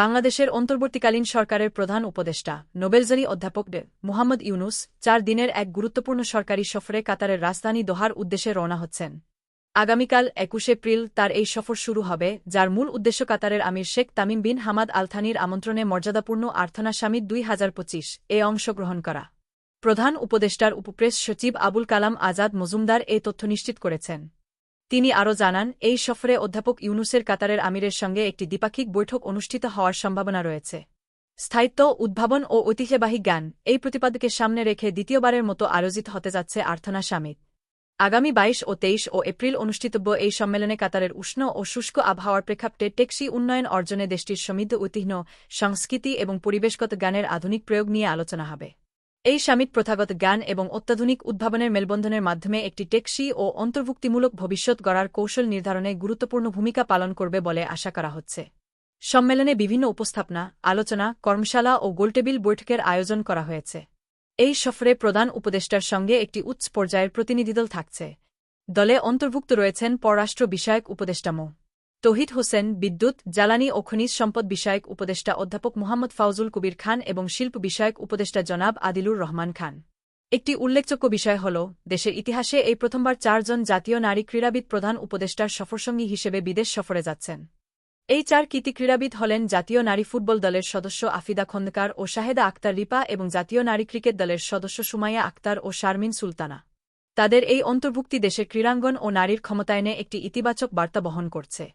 বাংলাদেশের অন্তর্বর্তীকালীন সরকারের প্রধান উপদেষ্টা, নোবেলজয়ী অধ্যাপক ডে মুহাম্মদ ইউনুস চার দিনের এক গুরুত্বপূর্ণ সরকারি সফরে কাতারের রাজধানী দোহার উদ্দেশ্যে রওনা হচ্ছেন। আগামীকাল একুশে এপ্রিল তার এই সফর শুরু হবে, যার মূল উদ্দেশ্য কাতারের আমির শেখ তামিম বিন হামাদ আলথানির আমন্ত্রণে মর্যাদাপূর্ণ আর্থনা সামিদ দুই হাজার পঁচিশ এ অংশগ্রহণ করা। প্রধান উপদেষ্টার উপপ্রেস সচিব আবুল কালাম আজাদ মজুমদার এই তথ্য নিশ্চিত করেছেন। তিনি আরও জানান, এই সফরে অধ্যাপক ইউনুসের কাতারের আমিরের সঙ্গে একটি দ্বিপাক্ষিক বৈঠক অনুষ্ঠিত হওয়ার সম্ভাবনা রয়েছে। স্থায়িত্ব, উদ্ভাবন ও ঐতিহ্যবাহী জ্ঞান এই প্রতিপাদকে সামনে রেখে দ্বিতীয়বারের মতো আয়োজিত হতে যাচ্ছে আর্থনা সামিত আগামী বাইশ ও তেইশ ও এপ্রিল অনুষ্ঠিতব্য এই সম্মেলনে কাতারের উষ্ণ ও শুষ্ক আবহাওয়ার প্রেক্ষাপটে টেকসি উন্নয়ন অর্জনে দেশটির সমৃদ্ধ ঐতিহ্য সংস্কৃতি এবং পরিবেশগত জ্ঞানের আধুনিক প্রয়োগ নিয়ে আলোচনা হবে। এই সামিট প্রথাগত জ্ঞান এবং অত্যাধুনিক উদ্ভাবনের মেলবন্ধনের মাধ্যমে একটি টেকসি ও অন্তর্ভুক্তিমূলক ভবিষ্যৎ গড়ার কৌশল নির্ধারণে গুরুত্বপূর্ণ ভূমিকা পালন করবে বলে আশা করা হচ্ছে। সম্মেলনে বিভিন্ন উপস্থাপনা, আলোচনা, কর্মশালা ও গোলটেবিল বৈঠকের আয়োজন করা হয়েছে। এই সফরে প্রধান উপদেষ্টার সঙ্গে একটি উচ্চ পর্যায়ের প্রতিনিধিদল থাকছে। দলে অন্তর্ভুক্ত রয়েছেন পররাষ্ট্র বিষয়ক উপদেষ্টা মো। তহিদ হোসেন, বিদ্যুৎ, জ্বালানি ও খনিজ সম্পদ বিষয়ক উপদেষ্টা অধ্যাপক মোহাম্মদ ফাউজুল কবির খান এবং শিল্প বিষয়ক উপদেষ্টা জনাব আদিলুর রহমান খান। একটি উল্লেখযোগ্য বিষয় হল, দেশের ইতিহাসে এই প্রথমবার চারজন জাতীয় নারী ক্রীড়াবিদ প্রধান উপদেষ্টার সফরসঙ্গী হিসেবে বিদেশ সফরে যাচ্ছেন। এই চার কীতি ক্রীড়াবিদ হলেন জাতীয় নারী ফুটবল দলের সদস্য আফিদা খন্দকার ও শাহেদা আক্তার রিপা এবং জাতীয় নারী ক্রিকেট দলের সদস্য সুমাইয়া আক্তার ও শারমিন সুলতানা। তাদের এই অন্তর্ভুক্তি দেশের ক্রীড়াঙ্গন ও নারীর ক্ষমতায়নে একটি ইতিবাচক বার্তা বহন করছে।